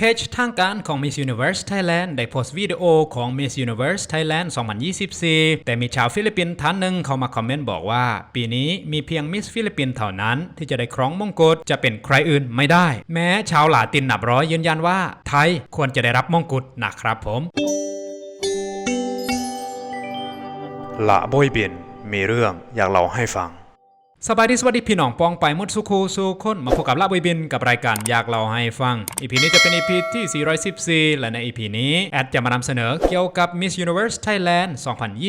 เพจทางการของ Miss Universe Thailand ได้โพสต์วิดีโอของ Miss Universe Thailand 2024 แต่มีชาวฟิลิปปินส์ท่านหนึ่งเข้ามาคอมเมนต์บอกว่า ปีนี้มีเพียง Miss ฟิลิปปินส์เท่านั้น ที่จะได้ครองมงกุฎจะเป็นใครอื่นไม่ได้ แม้ชาวหลาตินนับร้อยยืนยันว่า ไทยควรจะได้รับมงกุฎนะครับผมละบอยเบียนมีเรื่องอยากเล่าให้ฟัง สบายดีสวัสดีพี่น้องปองไปหมดสุคูสุคนมาพบกับลาบุยบินกับรายการอยากเล่าให้ฟังอีพีนี้จะเป็นอีพีที่ 414 และในอีพีนี้ แอดจะมานำเสนอเกี่ยวกับ Miss Universe Thailand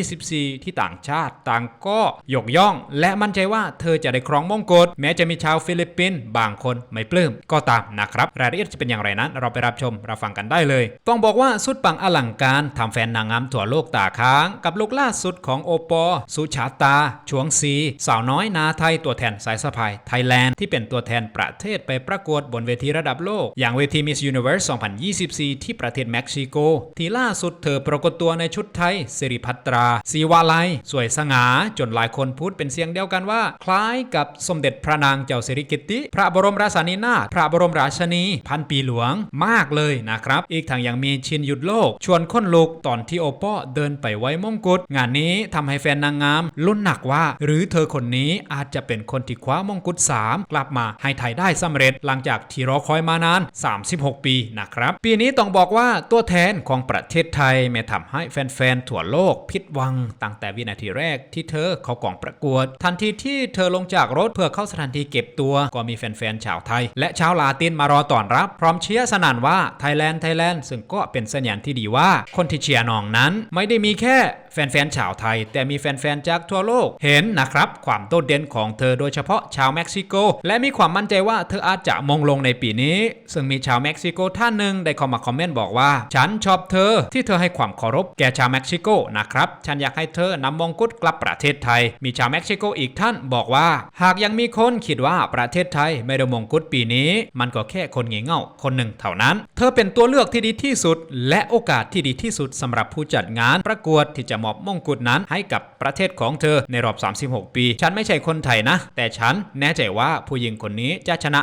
2024 ที่ต่างชาติต่างก็ยกย่อง และมั่นใจว่าเธอจะได้ครองมงกุฎแม้จะมีชาวฟิลิปปินส์บางคนไม่ปลื้มก็ตามนะครับ รายละเอียดจะเป็นอย่างไรนั้น เราไปรับชมรับฟังกันได้เลย ต้องบอกว่าสุดปังอลังการทำแฟนนางงามทั่วโลกตาค้าง กับลูกล่าสุดของโอปอล์สุชาตาชวงซีสาวน้อยนาไทยตัวแทนสายสะพายไทยแลนด์ที่เป็นตัวแทนประเทศไปประกวดบนเวทีระดับโลก อย่างเวที Miss Universe 2024 ที่ประเทศเม็กซิโก ที่ล่าสุดเธอปรากฏตัวในชุดไทยสิริพัตราสีวาลัย สวยสง่าจนหลายคนพูดเป็นเสียงเดียวกันว่า คล้ายกับสมเด็จพระนางเจ้าสิริกิติ์พระบรมราชานินาถพระบรมราชนีพันปีหลวงมากเลยนะครับ อีกทั้งยังมีชินหยุดโลก ชวนค้นลุกตอนที่โอปอเดินไปไว้มงกุฎงานนี้ทำให้แฟนนางงามลุ้นหนักว่า หรือเธอคนนี้อาจจะเป็นคนที่คว้ามงกุฎ3 กลับมาให้ไทยได้สำเร็จหลังจากที่รอคอยมานาน 36 ปีนะครับ ปีนี้ต้องบอกว่าตัวแทนของประเทศไทยแม้ทำให้แฟนๆ ทั่วโลกผิดหวัง ตั้งแต่วินาทีแรกที่เธอเข้ากล่องประกวด ทันทีที่เธอลงจากรถเพื่อเข้าสถานที่เก็บตัว ก็มีแฟนๆ ชาวไทย และชาวลาตินมารอต้อนรับ พร้อมเชียร์สนั่นว่าไทยแลนด์ไทยแลนด์ซึ่งก็เป็นสัญญาณที่ดีว่าคนที่เชียร์น้องนั้น ไม่ได้มีแค่แฟนๆ ชาวไทย แต่มีแฟนๆ จากทั่วโลกเห็นนะครับความโดดเด่นของเธอโดยเฉพาะชาวเม็กซิโก และมีความมั่นใจว่าเธออาจจะมงลงในปีนี้ ซึ่งมีชาวเม็กซิโกท่านหนึ่งได้เข้ามาคอมเมนต์บอกว่า ฉันชอบเธอที่เธอให้ความเคารพแก่ชาวเม็กซิโกนะครับ ฉันอยากให้เธอนำมงกุฎกลับประเทศไทย มีชาวเม็กซิโกอีกท่านบอกว่า หากยังมีคนคิดว่าประเทศไทยไม่ได้มงกุฎปีนี้ มันก็แค่คนเงี่เง่าคนหนึ่งเท่านั้น เธอเป็นตัวเลือกที่ดีที่สุด และโอกาสที่ดีที่สุดสำหรับผู้จัดงานประกวดที่จะมอบมงกุฎนั้นให้กับประเทศของเธอในรอบ 36 ปี ฉันไม่ใช่คนไทยนะ แต่ฉันแน่ใจว่าผู้หญิงคนนี้จะชนะ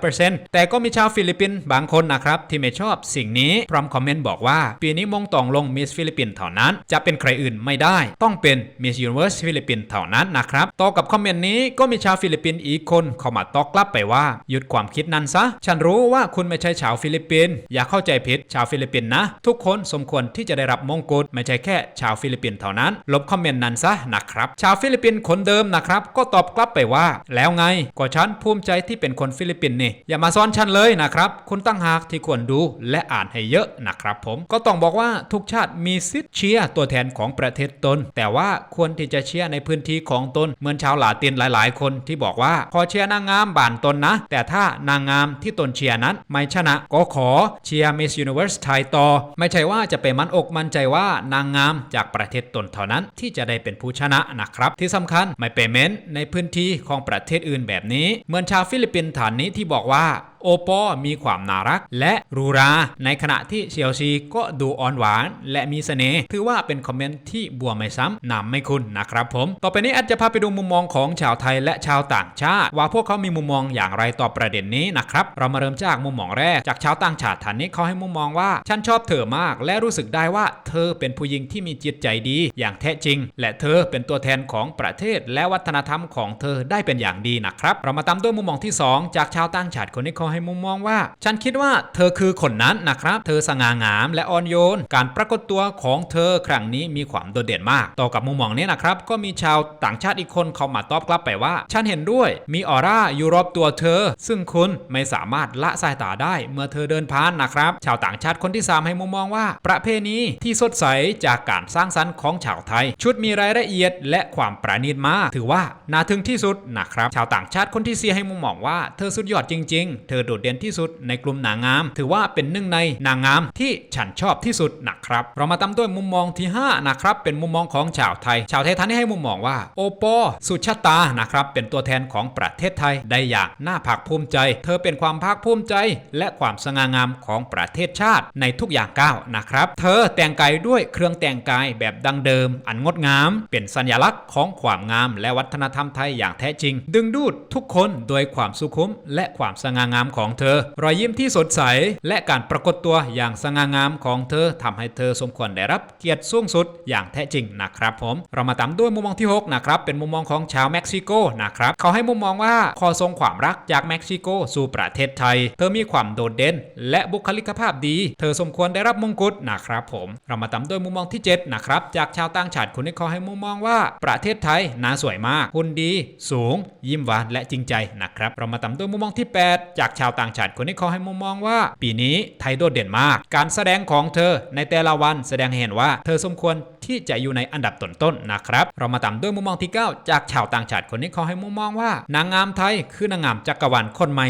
200%แต่ก็มีชาวฟิลิปปินส์บางคนนะครับ ที่ไม่ชอบสิ่งนี้พร้อมคอมเมนต์บอกว่า ปีนี้มงตองลงมิสฟิลิปปินส์เท่านั้น จะเป็นใครอื่นไม่ได้ ต้องเป็นมิสยูนิเวอร์สฟิลิปปินส์เท่านั้นนะครับต่อกับคอมเมนต์นี้ก็มีชาวฟิลิปปินส์อีกคนเข้ามาตอกกลับไปว่า หยุดความคิดนั้นซะ ฉันรู้ว่าคุณไม่ใช่ชาวฟิลิปปินส์อย่าเข้าใจผิดชาวฟิลิปปินส์นะ ทุกคนสมควรที่จะได้รับมงกุฎไม่ใช่แค่ชาวฟิลิปปินส์เท่านั้น ลบคอมเมนต์นั้นซะนะครับชาวฟิลิปปินส์คนเดิมนะครับก็ตอบกลับไปว่า แล้วไงก็ฉันภูมิใจที่เป็นคนฟิลิปปินส์นี่ อย่ามาซ้อนฉันเลยนะครับ คุณตั้งหากที่ควรดูและอ่านให้เยอะนะครับผมก็ต้องบอกว่าทุกชาติมีสิทธิ์เชียร์ตัวแทนของประเทศตน แต่ว่าควรที่จะเชียร์ในพื้นที่ของตน เหมือนชาวลาตินหลาย ๆ คนที่บอกว่าขอเชียร์นางงามบ้านตนนะ แต่ถ้านางงามที่ตนเชียร์นั้นไม่ชนะก็ขอเชียร์ Miss Universe ไทยต่อ ไม่ใช่ว่าจะไปมั่นอกมั่นใจว่านางงามจากประเทศตนเท่านั้นที่จะได้เป็นผู้ชนะนะครับ ที่สำคัญไม่ไปเม้นในพื้นที่ของประเทศอื่นแบบนี้ เหมือนชาวฟิลิปปินส์ฐานนี้ที่บอกว่า โอปอมีความน่ารัก และรูรา ในขณะที่เชียวซีก็ดูอ่อนหวาน และมีเสน่ห์ถือว่าเป็นคอมเมนต์ที่บัวไม่ซ้ำนำไม่คุณนะครับผม ต่อไปนี้อาจจะพาไปดูมุมมองของชาวไทยและชาวต่างชาติ ว่าพวกเขามีมุมมองอย่างไรต่อประเด็นนี้นะครับเรามาเริ่มจากมุมมองแรกจากชาวต่างชาติท่านนี้เขาให้มุมมองว่า ฉันชอบเธอมาก และรู้สึกได้ว่าเธอเป็นผู้หญิงที่มีจิตใจดี อย่างแท้จริง และเธอเป็นตัวแทนของประเทศและวัฒนธรรมของเธอได้เป็นอย่างดีนะครับ เรามาตามด้วยมุมมองที่สองจากชาวต่างชาติคนนี้เขาให้มุมมองว่า ฉันคิดว่าเธอคือคนนั้นนะครับ เธอสง่างามและอ่อนโยน การปรากฏตัวของเธอครั้งนี้มีความโดดเด่นมาก ต่อกับมุมมองนี้นะครับ ก็มีชาวต่างชาติอีกคนเข้ามาตอบกลับไปว่า ฉันเห็นด้วย มีออร่าอยู่รอบตัวเธอ ซึ่งคุณไม่สามารถละสายตาได้ เมื่อเธอเดินผ่านนะครับ ชาวต่างชาติคนที่ 3 ให้มุมมองว่า ประเพณีที่สดใสจากการสร้างสรรค์ของชาวไทย ชุดมีรายละเอียดและความประณีตมาก ถือว่าน่าทึ่งที่สุดนะครับ ชาวต่างชาติคนที่สี่ให้มุมมองว่าเธอสุดยอดจริง ๆ เธอโดดเด่นที่สุดในกลุ่มนางงาม ถือว่าเป็นหนึ่งในนางงามที่ฉันชอบที่สุดนะครับเรามาตามด้วยมุมมองที่5นะครับเป็นมุมมองของชาวไทย ชาวไทยท่านให้มุมมองว่า โอปอสุชาตานะครับเป็นตัวแทนของประเทศไทยได้อย่างน่าภาคภูมิใจ เธอเป็นความภาคภูมิใจ และความสง่างามของประเทศชาติในทุกอย่างก้าวนะครับ เธอแต่งกายด้วยเครื่องแต่งกายแบบดังเดิม อันงดงาม เป็นสัญลักษณ์ของความงาม และวัฒนธรรมไทยอย่างแท้จริง ดึงดูดทุกคนโดยความสุขุมและความสง่างามของเธอ รอยยิ้มที่สดใส และการปรากฏตัวอย่างสง่างามของเธอทำให้เธอสมควรได้รับเกียรติสูงสุดอย่างแท้จริงนะครับ ผม เรามาตามด้วยมุมมองที่6นะครับเป็นมุมมองของชาวเม็กซิโกนะครับเขาให้มุมมองว่าขอทรงความรักจากเม็กซิโกสู่ประเทศไทย เธอมีความโดดเด่น และบุคลิกภาพดี เธอสมควรได้รับมงกุฎนะครับ ผม เรามาตามด้วยมุมมองที่7นะครับจากชาวต่างชาติคนนี้เขาให้มุมมองว่าประเทศไทยน่าสวยมากหุ่นดี สูง ยิ้มหวานและจริงใจนะครับ เรามาตามด้วยมุมมองที่ 8 จากชาวต่างชาติคนนี้เขาให้มุมมองว่า ปีนี้ไทยโดดเด่นมาก การแสดงของเธอในแต่ละวันแสดงใหเห็นว่าเธอสมควร ที่จะอยู่ในอันดับต้นๆนะครับ เรามาตามด้วยมุมมองที่ 9 จากชาวต่างชาติคนนี้เขาให้มุมมองว่า นางงามไทยคือนางงามจักรวาลคนใหม่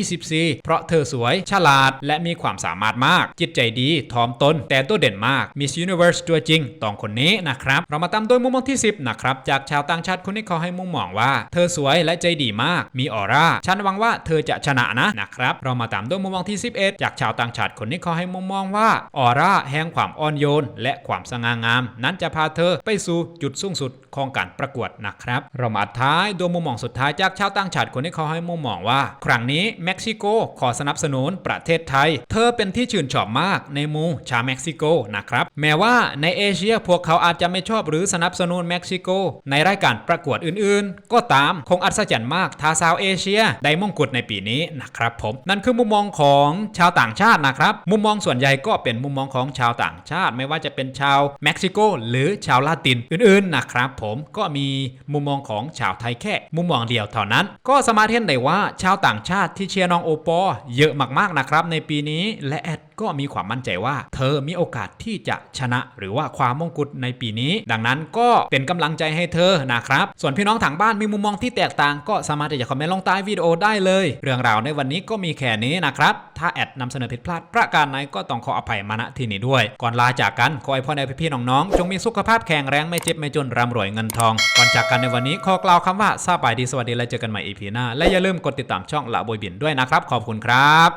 2024 เพราะเธอสวย ฉลาด และมีความสามารถมาก จิตใจดีทอมตน แต่ตัวเด่นมาก Miss Universe ตัวจริงต้องคนนี้นะครับ เรามาตามด้วยมุมมองที่ 10 นะครับ จากชาวต่างชาติคนนี้เขาให้มุมมองว่า เธอสวยและใจดีมาก มีออร่า ฉันหวังว่าเธอจะชนะนะนะครับ เรามาตามด้วยมุมมองที่ 11 จากชาวต่างชาติคนนี้เขาให้มุมมองว่า ออร่าแห่งความอ่อนโยน และความสง่างามนั้นจะพาเธอไปสู่จุดสูงสุด ของการประกวดนะครับ เรามาท้ายดวมุมมองสุดท้ายจากชาวต่างชาติคนนี้เขาให้มุมมองว่า ครั้งนี้เม็กซิโกขอสนับสนุนประเทศไทย เธอเป็นที่ชื่นชอบมากในมูชาวเม็กซิโกนะครับแม้ว่าในเอเชียพวกเขาอาจจะไม่ชอบหรือสนับสนุนเม็กซิโก ในรายการประกวดอื่นๆ ก็ตามคงอัศจรรย์มากถ้าชาวเอเชียได้มงกุฎในปีนี้นะครับผมนั่นคือมุมมองของชาวต่างชาตินะครับมุมมองส่วนใหญ่ก็เป็นมุมมองของชาวต่างชาติ ไม่ว่าจะเป็นชาวเม็กซิโก หรือชาวลาตินอื่นๆนะครับผมก็มีมุมมองของชาวไทยแค่มุมมองเดียวเท่านั้น ก็สามารถเห็นได้ว่าชาวต่างชาติที่เชียร์น้องโอปอล์เยอะมากๆนะครับในปีนี้และแอด ก็มีความมั่นใจว่า เธอมีโอกาสที่จะชนะ หรือว่าคว้ามงกุฎในปีนี้ ดังนั้นก็เป็นกำลังใจให้เธอนะครับ ส่วนพี่น้องทางบ้านมีมุมมองที่แตกต่างก็สามารถที่จะคอมเมนต์ลงใต้วิดีโอได้เลย เรื่องราวในวันนี้ก็มีแค่นี้นะครับ ถ้าแอดนำเสนอผิดพลาดประการไหนก็ต้องขออภัยมาณที่นี้ด้วย ก่อนลาจากกันขอให้พ่อแม่พี่ๆน้องๆจงมีสุขภาพแข็งแรงไม่เจ็บไม่จนร่ำรวยเงินทองก่อนจากกันในวันนี้ขอกล่าวคำว่าสบายดีสวัสดีและเจอกันใหม่อีพีหน้าและอย่าลืมกดติดตามช่องละบอยบินด้วยนะครับ ขอบคุณครับ